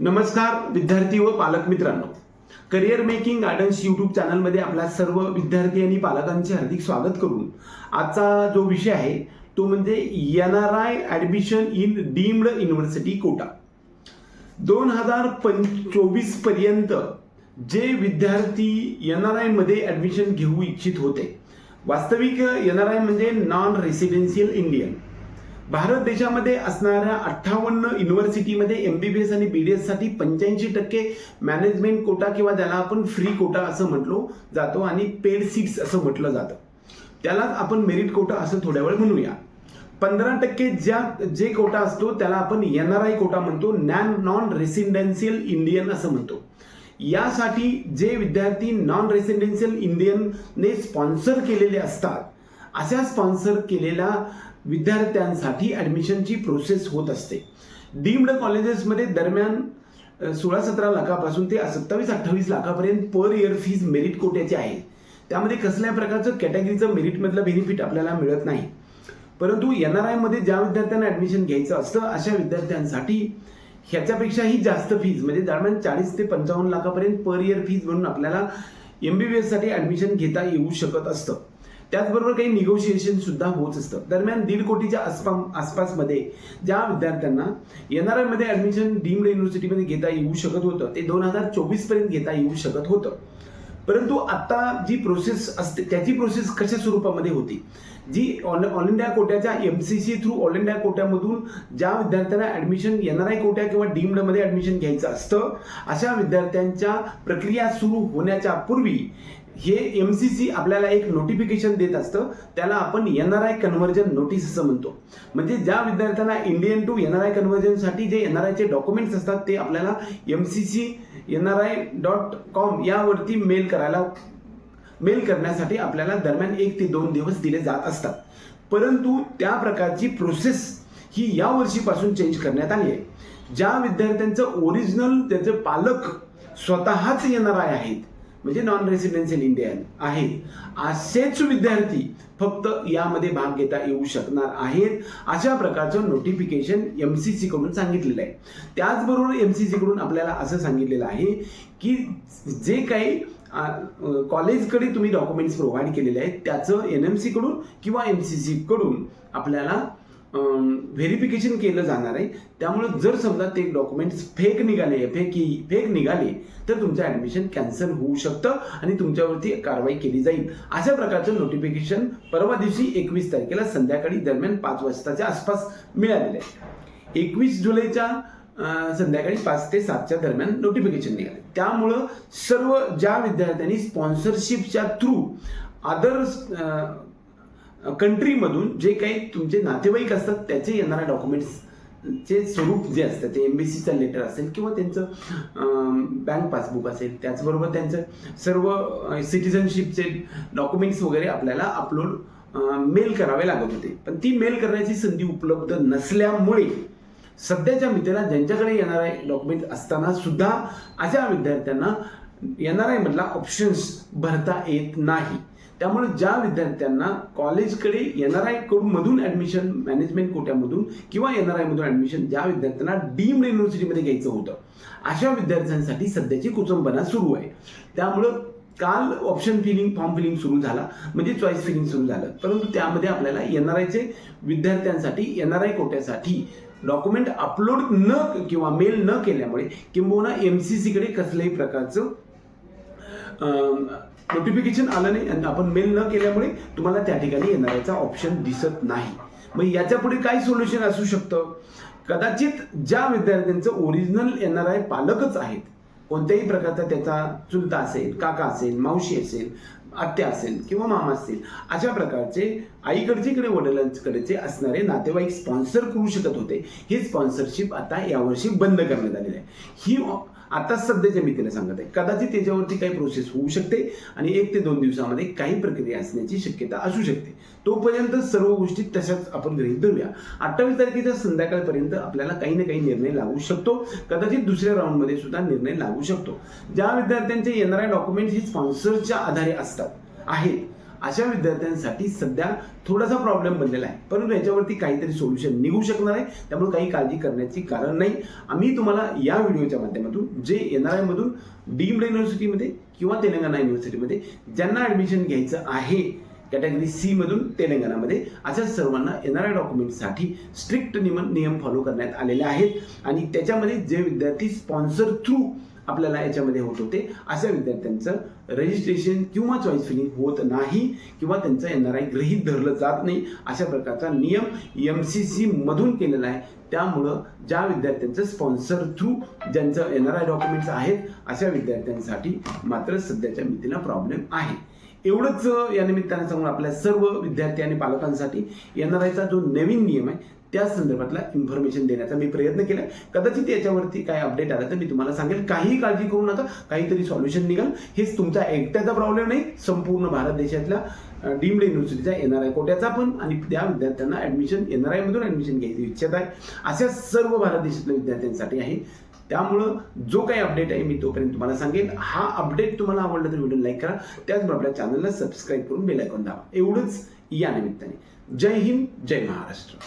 नमस्कार विद्यार्थी व पालक मित्रांनो. करिअर मेकिंग गार्डन्स यूट्यूब चॅनलमध्ये आपल्या सर्व विद्यार्थी आणि पालकांचे हार्दिक स्वागत करून आजचा जो विषय आहे तो म्हणजे N R I admission in deemed university quota. दोन हजार पं चोवीसपर्यंत जे विद्यार्थी एन आर आयमध्ये ॲडमिशन घेऊ इच्छित होते. वास्तविक एन आर आय म्हणजे नॉन रेसिडेन्शियल इंडियन भारत देशामध्ये असणाऱ्या अठ्ठावन्न युनिव्हर्सिटीमध्ये एम बी बी एस आणि बी डी एससाठी पंच्याऐंशी टक्के मॅनेजमेंट कोटा किंवा त्याला आपण फ्री कोटा असं म्हटलो जातो आणि पेड सीट्स असं म्हटलं जातं. त्यालाच आपण मेरिट कोटा असं थोड्या वेळ म्हणूया. पंधरा टक्के ज्या जे कोटा असतो त्याला आपण एन आर आय कोटा म्हणतो नॅन नॉन रेसिडेन्शियल इंडियन असं म्हणतो. यासाठी जे विद्यार्थी नॉन रेसिडेन्शियल इंडियनने स्पॉन्सर केलेले असतात अशा स्पॉन्सर केलेल्या विद्यार्थ्यांसाठी ॲडमिशनची प्रोसेस होत असते. डीम्ड कॉलेजेसमध्ये दरम्यान सोळा सतरा लाखापासून ते सत्तावीस अठ्ठावीस लाखापर्यंत पर इयर फीज मेरिट कोट्याची आहे. त्यामध्ये कसल्या प्रकारचं कॅटेगरीचं मेरिटमधलं बेनिफिट आपल्याला मिळत नाही. परंतु एन आर आयमध्ये ज्या विद्यार्थ्यांना ॲडमिशन घ्यायचं असतं अशा विद्यार्थ्यांसाठी ह्याच्यापेक्षाही जास्त फीज म्हणजे दरम्यान चाळीस ते पंचावन्न लाखापर्यंत पर इयर फीज म्हणून आपल्याला एम बी बी एससाठी ॲडमिशन घेता येऊ शकत असतं. त्याचबरोबर काही निगोशिएशन सुद्धा होत असतं. दरम्यान दीड कोटीच्या आसपास आसपासमध्ये ज्या विद्यार्थ्यांना एन आर आयमध्ये ॲडमिशन डीम्ड युनिव्हर्सिटीमध्ये घेता येऊ शकत होतं ते दोन हजार चोवीसपर्यंत घेता येऊ शकत होतं. परंतु आता जी प्रोसेस असते त्याची प्रोसेस कशा स्वरूपामध्ये होती? जी all all India कोट्याच्या M C C through all India कोट्यामधून ज्या विद्यार्थ्यांना ॲडमिशन एन आर आय कोट्या किंवा डीम्डमध्ये ॲडमिशन घ्यायचं असतं अशा विद्यार्थ्यांच्या प्रक्रिया सुरू होण्याच्या पूर्वी हे एम सी सी आपल्याला एक नोटिफिकेशन देत असतं. त्याला आपण N R I conversion notice असं म्हणतो. म्हणजे ज्या विद्यार्थ्यांना Indian to N R I कन्व्हर्जनसाठी जे एन आर आयचे डॉक्युमेंट्स असतात ते आपल्याला M C C N R I dot com यावरती मेल करायला मेल करण्यासाठी आपल्याला दरम्यान एक ते दोन दिवस दिले जात असतात. परंतु त्या प्रकारची प्रोसेस ही या वर्षीपासून चेंज करण्यात आली आहे. ज्या विद्यार्थ्यांचं ओरिजिनल त्याचे पालक स्वतःच येणार आहेत म्हणजे नॉन रेसिडेन्शियल इंडियन आहेत. असेच विद्यार्थी फक्त यामध्ये भाग घेता येऊ शकणार आहेत अशा प्रकारचं नोटिफिकेशन एम सी सी कडून सांगितलेलं आहे. त्याचबरोबर एम सी सी कडून आपल्याला असं सांगितलेलं आहे की जे काही कॉलेजकडे तुम्ही डॉक्युमेंट्स प्रोव्हाइड केलेले आहेत त्याचं एन एम सी कडून किंवा एम सी सी कडून आपल्याला व्हेरिफिकेशन केलं जाणार आहे. त्यामुळे जर समजा ते डॉक्युमेंट्स फेक निघाले फेक फेक निघाले तर तुमचं ॲडमिशन कॅन्सल होऊ शकतं आणि तुमच्यावरती कारवाई केली जाईल. अशा प्रकारचं नोटिफिकेशन परवा दिवशी एकवीस तारखेला संध्याकाळी दरम्यान पाच वाजताच्या आसपास मिळालेलं आहे. एकवीस जुलैच्या संध्याकाळी पाच ते सातच्या दरम्यान नोटिफिकेशन निघाले. त्यामुळं सर्व ज्या विद्यार्थ्यांनी स्पॉन्सरशिपच्या थ्रू अदर कंट्रीमधून जे काही तुमचे नातेवाईक असतात त्याचे येणाऱ्या डॉक्युमेंट्स चे स्वरूप जे असतं ते एम बी सीचं लेटर असेल किंवा त्यांचं बँक पासबुक असेल त्याचबरोबर त्यांचं सर्व सिटिझनशिपचे डॉक्युमेंट्स वगैरे आपल्याला अपलोड मेल करावे लागत होते. पण ती मेल करण्याची संधी उपलब्ध नसल्यामुळे सध्याच्या मित्राला ज्यांच्याकडे येणार आहे डॉक्युमेंट असताना सुद्धा अशा विद्यार्थ्यांना येणार आहे मधला ऑप्शन्स भरता येत नाही. त्यामुळे ज्या विद्यार्थ्यांना कॉलेजकडे एन आर आयकडून मधून ॲडमिशन मॅनेजमेंट कोट्यामधून किंवा एन आर आयमधून ॲडमिशन ज्या विद्यार्थ्यांना डीम्ड युनिव्हर्सिटीमध्ये घ्यायचं होतं अशा विद्यार्थ्यांसाठी सध्याची कुचंबना सुरू आहे. त्यामुळं काल ऑप्शन फिलिंग फॉर्म फिलिंग सुरू झाला म्हणजे चॉईस फिलिंग सुरू झालं. परंतु त्यामध्ये आपल्याला एन आर आयचे विद्यार्थ्यांसाठी एन आर आय कोट्यासाठी डॉक्युमेंट अपलोड न किंवा मेल न केल्यामुळे किंबहुना एम सी सीकडे कसल्याही प्रकारचं नोटिफिकेशन आलं नाही आणि आपण मेल न केल्यामुळे तुम्हाला त्या ठिकाणी येणाऱ्याचा ऑप्शन दिसत नाही. मग याच्यापुढे काय सोल्युशन असू शकतं? कदाचित ज्या विद्यार्थ्यांचं ओरिजिनल एन आर आय पालकच आहेत कोणत्याही प्रकारचा त्याचा चुलता असेल काका असेल मावशी असेल आत्या असेल किंवा मामा असतील अशा प्रकारचे आईकडचे इकडे वडिलांकडेचे असणारे नातेवाईक स्पॉन्सर करू शकत होते. ही स्पॉन्सरशिप आता यावर्षी बंद करण्यात आलेली आहे. ही आता सध्याच्या मी मितीला सांगत आहे. कदाचित त्याच्यावरती काही प्रोसेस होऊ शकते आणि एक ते दोन दिवसामध्ये काही प्रक्रिया असण्याची शक्यता असू शकते. तोपर्यंत सर्व गोष्टी तशाच आपण गृहीत धरूया. अठ्ठावीस तारखेच्या संध्याकाळपर्यंत आपल्याला काही ना काही निर्णय लागू शकतो. कदाचित दुसऱ्या राऊंडमध्ये सुद्धा निर्णय लागू शकतो. ज्या विद्यार्थ्यांचे येणाऱ्या डॉक्युमेंट्स ही स्पॉन्सरच्या आधारे असतात आहेत. अशा विद्यार्थ्यांसाठी सध्या थोडासा प्रॉब्लेम बनलेला आहे. परंतु याच्यावरती काहीतरी सोल्युशन निघू शकणार आहे. त्यामुळे काही काळजी करण्याची कारण नाही. आम्ही तुम्हाला या व्हिडिओच्या माध्यमातून जे एन आर आयमधून डीम्ड युनिव्हर्सिटीमध्ये किंवा तेलंगणा युनिव्हर्सिटीमध्ये ज्यांना ॲडमिशन घ्यायचं आहे कॅटेगरी सी मधून तेलंगणामध्ये अशा सर्वांना एन आर आय डॉक्युमेंटसाठी स्ट्रिक्ट नियम नियम फॉलो करण्यात आलेले आहेत. आणि त्याच्यामध्ये जे विद्यार्थी स्पॉन्सर थ्रू आपल्याला याच्यामध्ये होत होते. अशा विद्यार्थ्यांचं रजिस्ट्रेशन किंवा चॉईस फिलिंग होत नाही किंवा त्यांचं एन आर आय गृहीत धरलं जात नाही. अशा प्रकारचा नियम एम सी सी मधून केलेला आहे. त्यामुळं ज्या विद्यार्थ्यांचं स्पॉन्सर थ्रू ज्यांचं एन आर आय डॉक्युमेंट्स आहेत अशा विद्यार्थ्यांसाठी मात्र सध्याच्या मितीला प्रॉब्लेम आहे. एवढंच या निमित्ताने सांगून आपल्या सर्व विद्यार्थी आणि पालकांसाठी आयचा जो नवीन नियम आहे त्या संदर्भातला इन्फॉर्मेशन देण्याचा मी प्रयत्न केला. कदाचित याच्यावरती काय अपडेट आला तर मी तुम्हाला सांगेल. काहीही काळजी करू नका. काहीतरी सॉल्युशन निघाल. हेच तुमचा एकट्याचा प्रॉब्लेम नाही. संपूर्ण भारत देशातल्या डीम्ड युनिव्हर्सिटीचा येणार आहे कोट्याचा पण आणि त्या विद्यार्थ्यांना ऍडमिशन एन आर आयमधून ऍडमिशन घ्यायची इच्छा आहे. अशा सर्व भारत देशातल्या विद्यार्थ्यांसाठी आहे. त्यामुळं जो काही अपडेट आहे मी तोपर्यंत तुम्हाला सांगेन. हा अपडेट तुम्हाला आवडला तर व्हिडिओ लाईक करा. त्याचबरोबर आपल्या चॅनलला सबस्क्राईब करून बेल आयकॉन दाबा. एवढंच या निमित्ताने. जय हिंद जय महाराष्ट्र.